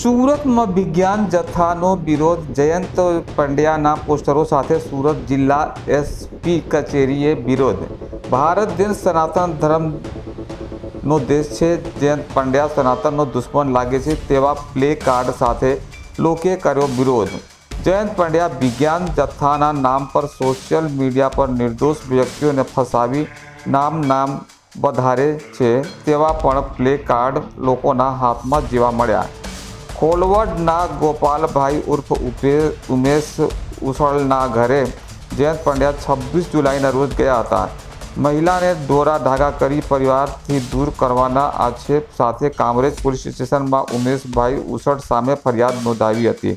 સુરતમાં વિજ્ઞાન જથ્થાનો વિરોધ જયંત પંડ્યાના પોસ્ટરો સાથે સુરત જિલ્લા એસપી કચેરીએ વિરોધ. ભારત દેશ સનાતન ધર્મનો દેશ છે. જયંત પંડ્યા સનાતનનો દુશ્મન લાગે છે તેવા પ્લે કાર્ડ સાથે લોકે કર્યો વિરોધ. જયંત પંડ્યા વિજ્ઞાન જથ્થાના નામ પર સોશિયલ મીડિયા પર નિર્દોષ વ્યક્તિઓને ફસાવી નામ નામ વધારે છે તેવા પણ પ્લે કાર્ડ લોકોના હાથમાં જોવા મળ્યા. ખોલવડના ગોપાલભાઈ ઉર્ફ ઉપે ઉમેશ ઉસળના ઘરે જયંત પંડ્યા છવ્વીસ જુલાઈના રોજ ગયા હતા. મહિલાને દોરા ધાગા કરી પરિવારથી દૂર કરવાના આક્ષેપ સાથે કામરેજ પોલીસ સ્ટેશનમાં ઉમેશભાઈ ઉસળ સામે ફરિયાદ નોંધાવી હતી.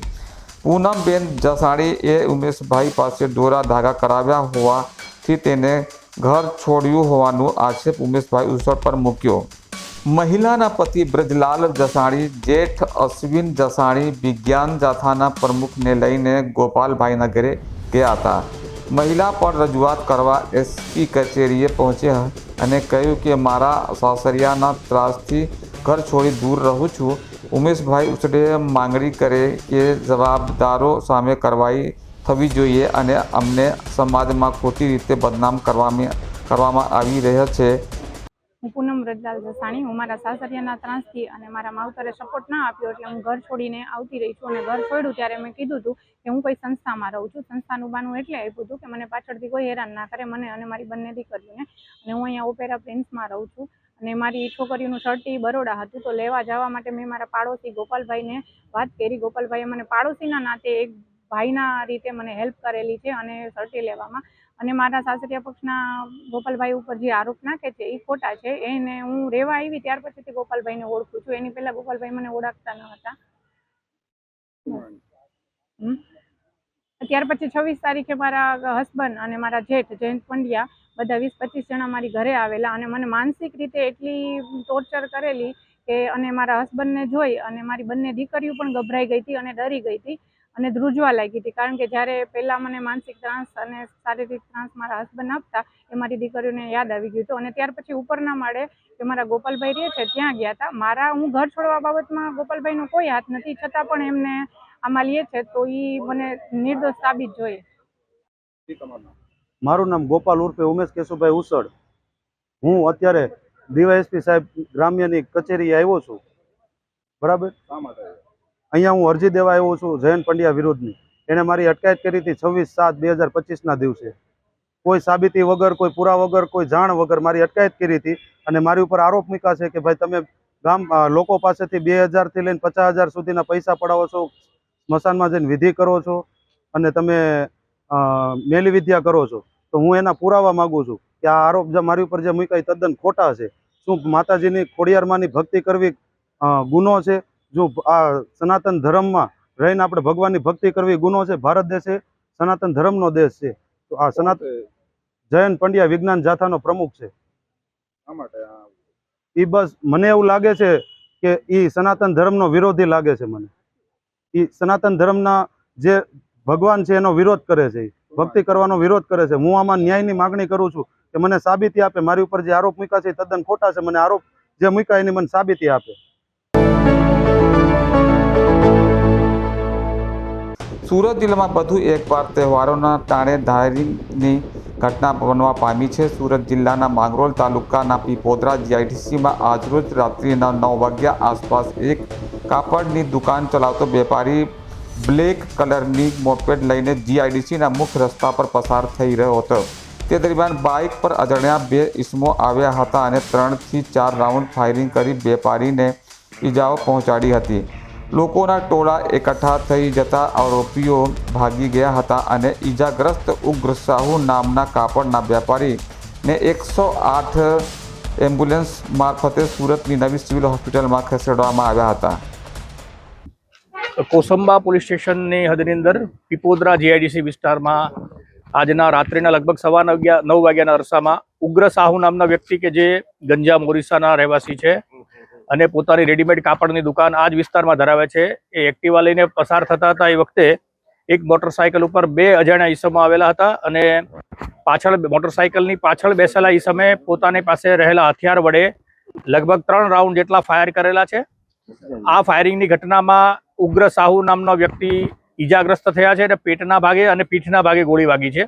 પૂનમબેન જસાણીએ ઉમેશભાઈ પાસે દોરા ધાગા કરાવ્યા હોવાથી તેને ઘર છોડ્યું હોવાનો આક્ષેપ ઉમેશભાઈ ઉસળ પર મૂક્યો. મહિલાના પતિ બ્રજલાલ જસાણી, જેઠ અશ્વિન જસાણી, વિજ્ઞાન જાથાના પ્રમુખને લઈને ગોપાલભાઈના ઘરે ગયા હતા. મહિલા પણ રજૂઆત કરવા એસપી કચેરીએ પહોંચ્યા અને કહ્યું કે, મારા સાસરિયાના ત્રાસથી ઘર છોડી દૂર રહું છું. ઉમેશભાઈ ઉછડે માંગણી કરે કે જવાબદારો સામે કાર્યવાહી થવી જોઈએ અને અમને સમાજમાં ખોટી રીતે બદનામ કરવામાં કરવામાં આવી રહ્યા છે. હું રજલાલ જસાણી, હું મારા સાસરિયાના ત્રાસથી અને મારા માવતરે સપોર્ટ ના આપ્યો એટલે હું ઘર છોડીને આવતી રહી છું અને ઘર છોડ્યું ત્યારે મેં કીધું હતું કે હું કોઈ સંસ્થામાં રહું છું. સંસ્થાનું બાનું એટલે આપ્યું હતું કે મને પાછળથી કોઈ હેરાન ના કરે મને અને મારી બંને દીકરીઓને. અને હું અહીંયા ઓપેરા પ્રિન્સમાં રહું છું અને મારી છોકરીઓનું શર્ટી બરોડા હતું તો લેવા જવા માટે મેં મારા પાડોશી ગોપાલભાઈને વાત કરી. ગોપાલભાઈએ મને પાડોશીના નાતે એક ભાઈના રીતે મને હેલ્પ કરેલી છે અને શર્ટી લેવામાં. અને મારા સાસરિયા પક્ષના ગોપાલભાઈ ઉપર જે આરોપ નાખે છે એ ખોટા છે. એને હું રહેવા આવી ત્યાર પછીથી ગોપાલભાઈને ઓળખું છું. એની પહેલા ગોપાલભાઈ મને ઓળખતા ન હતા. ત્યાર પછી છવ્વીસ તારીખે મારા હસબન્ડ અને મારા જેઠ જયંત પંડ્યા બધા વીસ પચીસ જણા મારી ઘરે આવેલા અને મને માનસિક રીતે એટલી ટોર્ચર કરેલી કે અને મારા હસબન્ડને જોઈ અને મારી બંને દીકરીઓ પણ ગભરાઈ ગઈ હતી અને ડરી ગઈ હતી. અને ધ્રુજવા લાગી હતી. કારણ કે જ્યારે પહેલાં મને માનસિક ત્રાસ અને શારીરિક ત્રાસ મારા હસબન્ડ આપતા એ મારી દીકરીઓને યાદ આવી ગયું હતું. અને ત્યાર પછી ઉપરના માળે જે મારા ગોપાલભાઈ રહે છે ત્યાં ગયા હતા. મારા હું ઘર છોડવા બાબતમાં ગોપાલભાઈનો કોઈ હાથ નથી છતાં પણ એમને આમાં લે છે તો એ મને નિર્દોષ સાબિત જોઈએ મારું નામ ગોપાલ ઉર્ફે ઉમેશ કેશુભાઈ ઉસળ. હું અત્યારે ડીવાયએસપી સાહેબ ગ્રામ્યની કચેરીએ આવ્યો છું. બરાબર? અહીંયા હું અરજી દેવા આવ્યો છું જયંત પંડ્યા વિરુદ્ધની. એણે મારી અટકાયત કરી હતી છવ્વીસ સાત બે હજાર પચીસના દિવસે. કોઈ સાબિતી વગર, કોઈ પુરા વગર, કોઈ જાણ વગર મારી અટકાયત કરી હતી અને મારી ઉપર આરોપ મૂક્યા છે કે ભાઈ તમે ગામ લોકો પાસેથી બે હજારથી લઈને પચાસ હજાર સુધીના પૈસા પડાવો છો, સ્મશાનમાં જઈને વિધિ કરો છો અને તમે મેલી વિદ્યા કરો છો. તો હું એના પુરાવા માંગુ છું કે આ આરોપ જે મારી ઉપર જે મૂક્યા તદ્દન ખોટા છે. શું માતાજીની ખોડિયારમાંની ભક્તિ કરવી ગુનો છે? જો આ સનાતન ધર્મમાં રહીને આપણે ભગવાનની ભક્તિ કરવી ગુનો છે ભારત દેશ એ સનાતન ધર્મનો દેશ છે. તો આ સનાતન જયંત પંડ્યા વિજ્ઞાન જાથાનો પ્રમુખ છે. એ બસ મને એવું લાગે છે કે એ સનાતન ધર્મનો વિરોધી લાગે છે મને. એ સનાતન ધર્મના જે ભગવાન છે એનો વિરોધ કરે છે ભક્તિ કરવાનો વિરોધ કરે છે. હું આમાં ન્યાયની માગણી કરું છું કે મને સાબિતી આપે. મારી ઉપર જે આરોપ મૂક્યા છે તદ્દન ખોટા છે. મને આરોપ જે મૂક્યા એની મને સાબિતી આપે. સુરત જિલ્લામાં વધુ એકવાર તહેવારોના ટાણે ધારીની ઘટના બનવા પામી છે. સુરત જિલ્લાના માંગરોળ તાલુકાના પીપોદરા જીઆઈટીસીમાં આજરોજ રાત્રિના નવ વાગ્યા આસપાસ એક કાપડની દુકાન ચલાવતો વેપારી બ્લેક કલરની મોપેડ લઈને જીઆઈડીસીના મુખ્ય રસ્તા પર પસાર થઈ રહ્યો હતો. તે દરમિયાન બાઇક પર અજાણ્યા બે ઇસમો આવ્યા હતા અને ત્રણથી ચાર રાઉન્ડ ફાયરિંગ કરી વેપારીને ઈજાઓ પહોંચાડી હતી. લોકોના ટોળા એકઠા થઈ જતા આરોપીઓ ભાગી ગયા હતા અને ઈજાગ્રસ્ત ઉગ્ર સાહુ નામના કાપડના વેપારીને એકસો આઠ એમ્બ્યુલન્સ મારફતે સુરતની નવી સિવિલ હોસ્પિટલમાં ખસેડવામાં આવ્યા હતા. કોસંબા પોલીસ સ્ટેશનની હદની અંદર પીપોદરા જીઆઈડીસી વિસ્તારમાં આજના રાત્રિના લગભગ સવા નવ વાગ્યાના અરસામાં ઉગ્ર સાહુ નામના વ્યક્તિ કે જે ગંજા મોરિસાના રહેવાસી છે અને પોતાની રેડીમેડ કાપડની દુકાન આ જ વિસ્તારમાં ધરાવે છે. એ એક્ટિવા લઈને પસાર થતા હતા એ વખતે એક મોટરસાયકલ ઉપર બે અજાણ્યા ઈસમો આવેલા હતા અને પાછળ મોટરસાયકલની પાછળ બેસેલા ઈસમે પોતાની પાસે રહેલા હથિયાર વડે લગભગ ત્રણ રાઉન્ડ જેટલા ફાયર કરેલા છે. આ ફાયરિંગની ઘટનામાં ઉગ્ર સાહુ નામનો વ્યક્તિ ઈજાગ્રસ્ત થયા છે અને પેટના ભાગે અને પીઠના ભાગે ગોળી વાગી છે.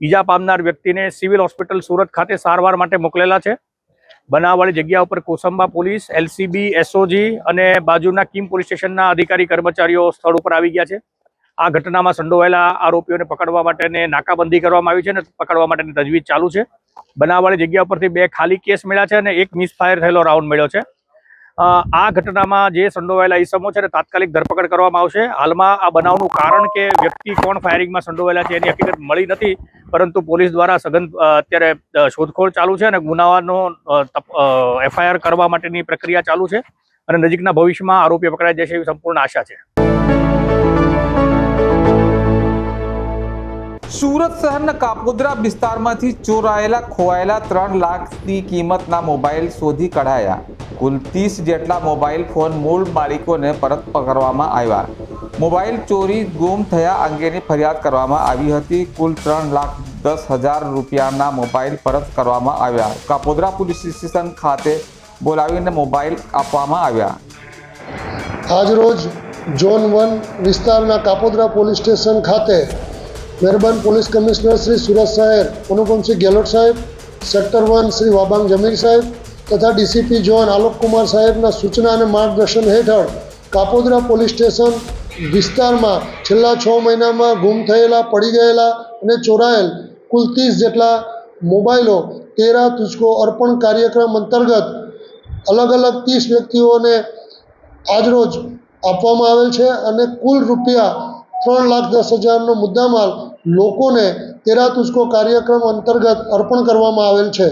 ઈજા પામનાર વ્યક્તિને સિવિલ હોસ્પિટલ સુરત ખાતે સારવાર માટે મોકલેલા છે. બનાવવાળી જગ્યા ઉપર કોસંબા પોલીસ, એલસીબી, એસઓજી અને બાજુના કિમ પોલીસ સ્ટેશનના અધિકારી, કર્મચારીઓ સ્થળ ઉપર આવી ગયા છે. આ ઘટનામાં સંડોવાયેલા આરોપીઓને પકડવા માટેને નાકાબંધી કરવામાં આવી છે અને પકડવા માટેની તજવીજ ચાલુ છે. બનાવવાળી જગ્યા ઉપરથી બે ખાલી કેસ મળ્યા છે અને એક મિસફાયર થયેલો રાઉન્ડ મળ્યો છે. આ ઘટનામાં જે સંડોવાયેલા ઈસમો છે તાત્કાલિક ધરપકડ કરવામાં આવશે. હાલમાં આ બનાવનું કારણ કે વ્યક્તિ કોણ ફાયરિંગમાં સંડોવાયેલા છે એની હકીકત મળી નથી, પરંતુ પોલીસ દ્વારા સઘન અત્યારે શોધખોળ ચાલુ છે અને ગુનાનો એફઆઈઆર કરવા માટેની પ્રક્રિયા ચાલુ છે અને નજીકના ભવિષ્યમાં આરોપી પકડાઈ જશે એવી સંપૂર્ણ આશા છે. સુરત શહેરના કાપોદ્રા વિસ્તારમાંથી ચોરાયેલા, ખોવાયેલા ત્રણ લાખની કિંમતના મોબાઈલ શોધી કઢાયા. કુલ ત્રીસ જેટલા મોબાઈલ ફોન મૂળ માલિકોને પરત પકડવામાં આવ્યા. મોબાઈલ ચોરી, ગુમ થયા અંગેની ફરિયાદ કરવામાં આવી હતી. કુલ ત્રણ લાખ દસ હજાર રૂપિયાના મોબાઈલ પરત કરવામાં આવ્યા. કાપોદરા પોલીસ સ્ટેશન ખાતે બોલાવીને મોબાઈલ આપવામાં આવ્યા. આજરોજ ઝોન વન વિસ્તારના કાપોદરા પોલીસ સ્ટેશન ખાતે મહેરબાન પોલીસ કમિશનર શ્રી સુરત શહેર અનુપમસિંહ ગેહલોત સાહેબ, સેક્ટર વન શ્રી વાબાંગ જમીર સાહેબ તથા ડીસીપી ઝોન આલોકકુમાર સાહેબના સૂચના અને માર્ગદર્શન હેઠળ કાપોદ્રા પોલીસ સ્ટેશન વિસ્તારમાં છેલ્લા છ મહિનામાં ગુમ થયેલા, પડી ગયેલા અને ચોરાયેલ કુલ ત્રીસ જેટલા મોબાઈલો તેરા તુચકો અર્પણ કાર્યક્રમ અંતર્ગત અલગ અલગ ત્રીસ વ્યક્તિઓને આજરોજ આપવામાં આવેલ છે અને કુલ રૂપિયા ત્રણ લાખ દસ હજારનો મુદ્દામાલ લોકોને તેરા તુસ્કો કાર્યક્રમ અંતર્ગત અર્પણ કરવામાં આવેલ છે.